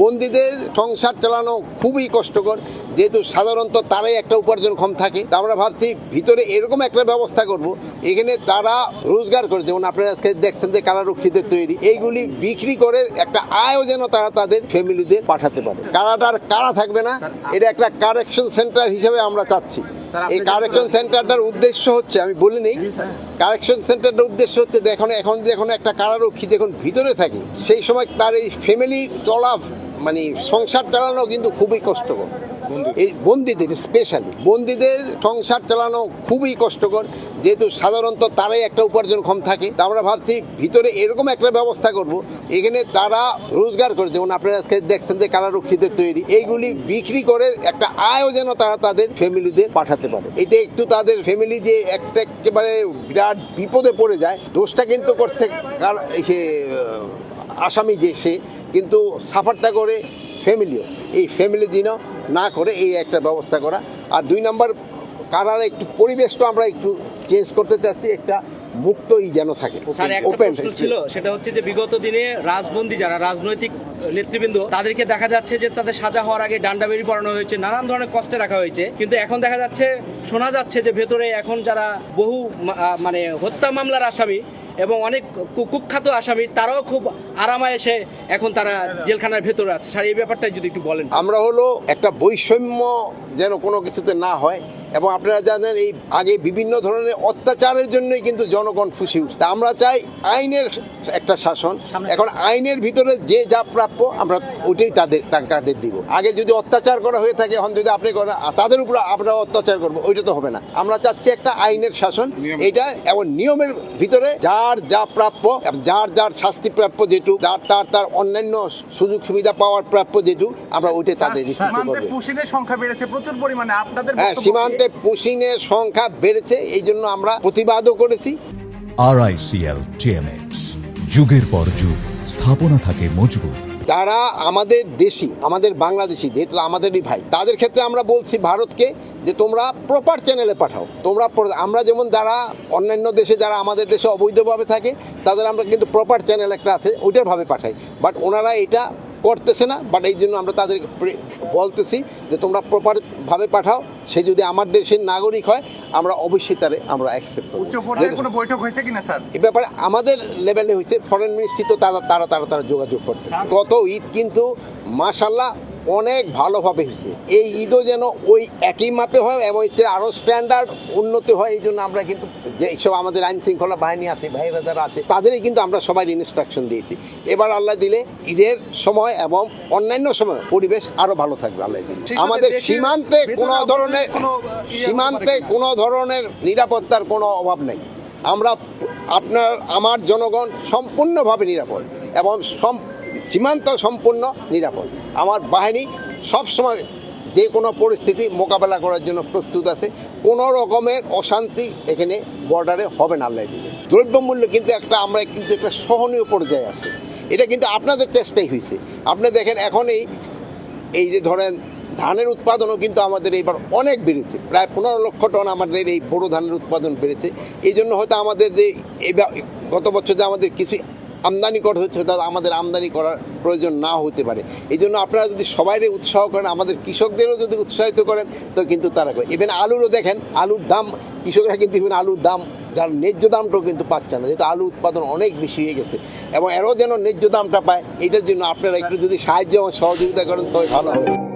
বন্দীদের সংসার চালানো খুবই কষ্টকর। যেহেতু সাধারণত তারাই একটা উপার্জন কম থাকে তা আমরা ভাবছি ভিতরে এরকম একটা ব্যবস্থা করব এখানে তারা রোজগার করে। যেমন আপনারা আজকে দেখছেন যে কারারক্ষীদের তৈরি এইগুলি বিক্রি করে একটা আয়ও যেন তারা তাদের ফ্যামিলিদের পাঠাতে পারে। কারাটার কারা থাকবে না এটা একটা কারেকশন সেন্টার হিসেবে আমরা চাচ্ছি। এই কারেকশন সেন্টারটার উদ্দেশ্য হচ্ছে আমি বলি নেই কারেকশন সেন্টারটার উদ্দেশ্য হচ্ছে দেখুন এখন যখন একটা কারারক্ষী যখন ভিতরে থাকে সেই সময় তার এই ফ্যামিলি চলা মানে সংসার চালানো কিন্তু খুবই কষ্টকর। এই বন্দীদের স্পেশালি বন্দীদের সংসার চালানো খুবই কষ্টকর। যেহেতু সাধারণত তারাই একটা উপার্জন কম থাকে তা আমরা ভাবছি ভিতরে এরকম একটা ব্যবস্থা করব এখানে তারা রোজগার করে। যেমন আপনারা আজকে দেখছেন যে কারারক্ষীদের তৈরি এইগুলি বিক্রি করে একটা আয়ও যেন তারা তাদের ফ্যামিলিদের পাঠাতে পারে। এটা একটু তাদের ফ্যামিলি যে একটা একেবারে বিরাট বিপদে পড়ে যায় দোষটা কিন্তু করছে। সে আসামি যে সে কিন্তু সাফারটা করে ফ্যামিলিও। এই ফ্যামিলি দিনও না করে এই একটা ব্যবস্থা করা। আর দুই নম্বর কারার একটু পরিবেশটা আমরা একটু চেঞ্জ করতে চাচ্ছি একটা মুক্তই যেন থাকে। ওপেন ছিল সেটা হচ্ছে যে বিগত দিনে রাজবন্দী যারা রাজনৈতিক নেতৃবৃন্দ তাদেরকে দেখা যাচ্ছে যে তাদের সাজা হওয়ার আগে ডান্ডা বেরি পড়ানো হয়েছে নানান ধরনের কষ্টে রাখা হয়েছে। কিন্তু এখন দেখা যাচ্ছে শোনা যাচ্ছে যে ভেতরে এখন যারা বহু মানে হত্যা মামলার আসামি এবং অনেক কুখ্যাত আসামি, তারাও খুব আরামায় এসে এখন তারা জেলখানার ভেতরে আছে। স্যার, এই ব্যাপারটা যদি একটু বলেন। আমরা হলো একটা বৈষম্য যেন কোনো কিছুতে না হয় এবং আপনারা জানেন এই আগে বিভিন্ন ধরনের অত্যাচারের জন্যই কিন্তু জনগণ খুশি উঠছে। আমরা চাই আইনের একটা শাসন। এখন আইনের ভিতরে যে যা প্রাপ্য আমরা ওইটাই তাদের তাদের দিব। আগে যদি অত্যাচার করা হয়ে থাকে এখন যদি আপনি করেন তাদের উপর আমরা অত্যাচার করব ওইটা তো হবে না। আমরা চাচ্ছি একটা আইনের শাসন। এটা এবং নিয়মের ভিতরে যার যা প্রাপ্য যার যার শাস্তি প্রাপ্য যেটু যার তার তার অন্যান্য সুযোগ সুবিধা পাওয়ার প্রাপ্য যেটু আমরা ওইটাই তাদের নিশ্চিত করব। সংখ্যা বেড়েছে প্রচুর পরিমাণে। আপনাদের হ্যাঁ বক্তব্য সীমান্তে পুশিংয়ের সংখ্যা বেড়েছে এই জন্য আমরা প্রতিবাদও করেছি। আরআইসিএল টিএমএক্স যুগের পর যুগ স্থাপনা থাকে মজবুত। তারা আমাদের দেশি আমাদের বাংলাদেশি যেহেতু আমাদেরই ভাই তাদের ক্ষেত্রে আমরা বলছি ভারতকে যে তোমরা প্রপার চ্যানেলে পাঠাও। তোমরা আমরা যেমন যারা অন্যান্য দেশে যারা আমাদের দেশে অবৈধভাবে থাকে তাদের আমরা কিন্তু প্রপার চ্যানেল একটা আছে ওইটার ভাবে পাঠাই। বাট ওনারা এটা করতেছে না বাট এই জন্য আমরা তাদের বলতেছি যে তোমরা প্রপারভাবে পাঠাও। সে যদি আমার দেশের নাগরিক হয় আমরা অবশ্যই তারে আমরা অ্যাকসেপ্ট করব। কোনো বৈঠক হয়েছে কিনা স্যার? এ ব্যাপারে আমাদের লেভেলে হয়েছে। ফরেন মিনিস্ট্রি তো তারা তারা তারা তারা যোগাযোগ করতে গত ঈদ কিন্তু মাশাল্লাহ অনেক ভালোভাবে হয়েছে। এই ঈদও যেন ওই একই মাপে হয় এবং হচ্ছে আরও স্ট্যান্ডার্ড উন্নতি হয় এই জন্য আমরা কিন্তু যেসব আমাদের আইন শৃঙ্খলা বাহিনী আছে ভাইরা যারা আছে তাদেরই কিন্তু আমরা সবাই ইনস্ট্রাকশন দিয়েছি। এবার আল্লাহ দিলে ঈদের সময় এবং অন্যান্য সময় পরিবেশ আরও ভালো থাকবে আল্লাহ দিলে। আমাদের সীমান্তে কোনো ধরনের ইয়ে সীমান্তে কোনো ধরনের নিরাপত্তার কোনো অভাব নেই। আমরা আপনার আমার জনগণ সম্পূর্ণভাবে নিরাপদ এবং সীমান্ত সম্পূর্ণ নিরাপদ। আমার বাহিনী সবসময় যে কোনো পরিস্থিতি মোকাবেলা করার জন্য প্রস্তুত আছে। কোনো রকমের অশান্তি এখানে বর্ডারে হবে না আল্লাহ দিলে দ্রব্যমূল্য কিন্তু একটা, আমরা কিন্তু একটা সহনীয় পর্যায়ে আছে। এটা কিন্তু আপনাদের চেষ্টাই হয়েছে। আপনি দেখেন এখন এই এই যে ধরেন ধানের উৎপাদনও কিন্তু আমাদের এইবার অনেক বেড়েছে। প্রায় পনেরো লক্ষ টন আমাদের এই বড় ধানের উৎপাদন বেড়েছে। এই জন্য হয়তো আমাদের যে গত বছর যে আমাদের কিছু আমদানি করা হচ্ছে তা আমাদের আমদানি করার প্রয়োজন না হতে পারে। এই জন্য আপনারা যদি সবাইরে উৎসাহ করেন, আমাদের কৃষকদেরও যদি উৎসাহিত করেন, তো কিন্তু তারা করে। ইভেন আলুরও দেখেন, আলুর দাম, কৃষকরা কিন্তু ইভেন আলুর দাম, যার ন্যায্য দামটাও কিন্তু পাচ্ছে না। যেহেতু আলু উৎপাদন অনেক বেশি হয়ে গেছে, এবং এরও যেন ন্যায্য দামটা পায় এটার জন্য আপনারা একটু যদি সাহায্য এবং সহযোগিতা করেন, তবে ভালো হবে।